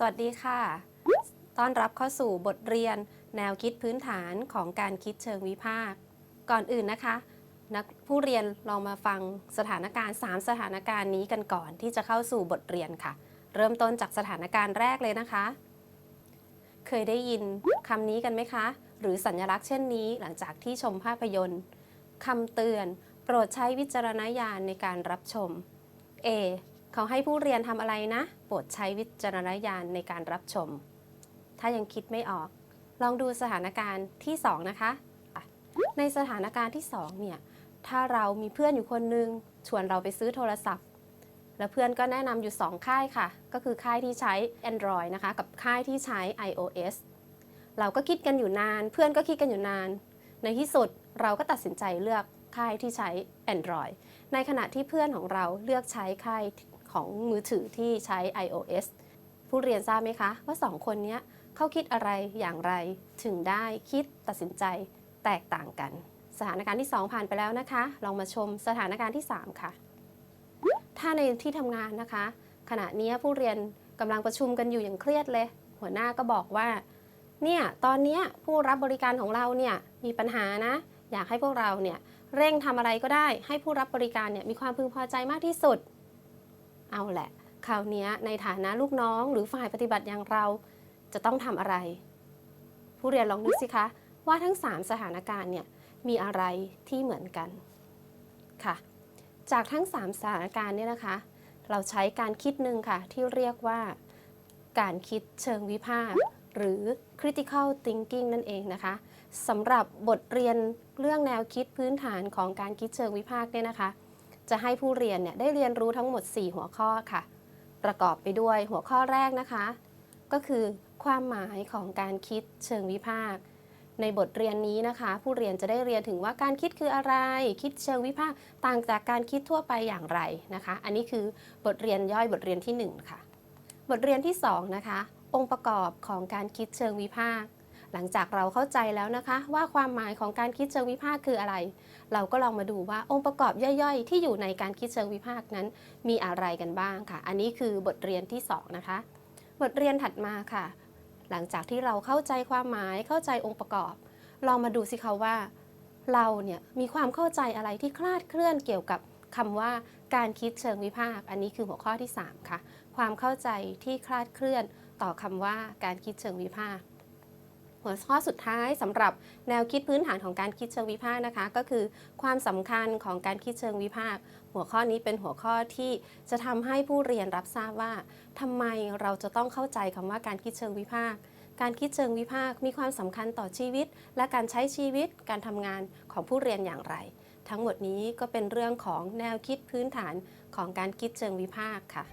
สวัสดีค่ะ ต้อนรับเข้าสู่บทเรียน แนวคิดพื้นฐานของการคิดเชิงวิพากษ์ก่อนอื่นนะคะนักผู้เรียนลองมาฟังสถานการณ์ 3 สถานการณ์นี้กันก่อนที่จะเข้าสู่บทเรียนค่ะ เริ่มต้นจากสถานการณ์แรกเลยนะคะ เคยได้ยินคำนี้กันไหมคะ หรือสัญลักษณ์เช่นนี้หลังจากที่ชมภาพยนตร์คำเตือน โปรดใช้วิจารณญาณในการรับชม A เขาให้ผู้เรียนทำอะไรนะ โปรดใช้วิจารณญาณในการรับชม ถ้ายังคิดไม่ออก ลองดูสถานการณ์ที่ 2 นะคะ ในสถานการณ์ที่ 2 เนี่ย ถ้าเรามีเพื่อนอยู่คนนึง ชวนเราไปซื้อโทรศัพท์ แล้วเพื่อนก็แนะนำอยู่ 2 ค่ายค่ะ ก็คือค่ายที่ใช้ Android นะคะ กับค่ายที่ใช้ iOS เราก็คิดกันอยู่นาน เพื่อนก็คิดกันอยู่นาน ในที่สุดเราก็ตัดสินใจเลือกค่ายที่ใช้ Android ในขณะที่เพื่อนของเราเลือกใช้ค่าย ของมือถือที่ใช้ iOS ผู้เรียนทราบไหมคะว่า 2 คนนี้เขาคิดอะไรอย่างไรถึงได้คิดตัดสินใจแตกต่างกัน สถานการณ์ที่ 2 ผ่านไปแล้วนะคะ ลองมาชมสถานการณ์ที่ 3 ค่ะ ถ้าในที่ทำงานนะคะ ขณะนี้ผู้เรียนกำลังประชุมกันอยู่อย่างเครียดเลย หัวหน้าก็บอกว่าเนี่ยตอนนี้ผู้รับบริการของเราเนี่ยมีปัญหานะ อยากให้พวกเราเนี่ยเร่งทำอะไรก็ได้ ให้ผู้รับบริการเนี่ยมีความพึงพอใจมากที่สุด เอาแหละ คราวนี้ในฐานะลูกน้องหรือฝ่ายปฏิบัติอย่างเราจะต้องทำอะไร ผู้เรียนลองนึกสิคะว่าทั้ง 3 สถานการณ์เนี่ยมีอะไรที่เหมือนกันค่ะ จากทั้ง 3 สถานการณ์เนี่ยนะคะ เราใช้การคิดหนึ่งค่ะ ที่เรียกว่าการคิดเชิงวิพากษ์หรือ critical thinking นั่นเองนะคะสำหรับบทเรียนเรื่องแนวคิดพื้นฐานของการคิดเชิงวิพากษ์เนี่ยนะคะ จะให้ผู้เรียนเนี่ยได้เรียนรู้ทั้งหมด 4 หัวข้อค่ะ ประกอบไปด้วยหัวข้อแรกนะคะ ก็คือความหมายของการคิดเชิงวิพากษ์ในบทเรียนนี้นะคะ ผู้เรียนจะได้เรียนถึงว่าการคิดคืออะไร คิดเชิงวิพากษ์ต่างจากการคิดทั่วไปอย่างไรนะคะ อันนี้คือบทเรียนย่อยบทเรียนที่ 1 ค่ะ บทเรียนที่ 2 นะคะ องค์ประกอบของการคิดเชิงวิพากษ์ หลังจากเราเข้าใจแล้วนะคะ ว่าความหมายของการคิดเชิงวิพากษ์คืออะไร เราก็ลองมาดูว่าองค์ประกอบย่อยๆ ที่อยู่ในการคิดเชิงวิพากษ์นั้น มีอะไรกันบ้างค่ะ อันนี้คือบทเรียนที่ 2 นะคะ บทเรียนถัดมาค่ะ หลังจากที่เราเข้าใจความหมายเข้าใจองค์ประกอบ ลองมาดูสิคะว่า เราเนี่ยมีความเข้าใจอะไรที่คลาดเคลื่อนเกี่ยวกับคำว่าการคิดเชิงวิพากษ์อันนี้คือหัวข้อที่ 3 ค่ะ ความเข้าใจที่คลาดเคลื่อนต่อคำว่าการคิดเชิงวิพากษ์ หัวข้อสุดท้ายสำหรับแนวคิดพื้นฐานของการคิดเชิงวิพากษ์นะคะ ก็คือความสำคัญของการคิดเชิงวิพากษ์หัวข้อนี้เป็นหัวข้อที่จะทำให้ผู้เรียนรับทราบว่าทำไมเราจะต้องเข้าใจคำว่าการคิดเชิงวิพากษ์การคิดเชิงวิพากษ์มีความสำคัญต่อชีวิต และการใช้ชีวิตการทำงานของผู้เรียนอย่างไร ทั้งหมดนี้ก็เป็นเรื่องของแนวคิดพื้นฐานของการคิดเชิงวิพากษ์ค่ะ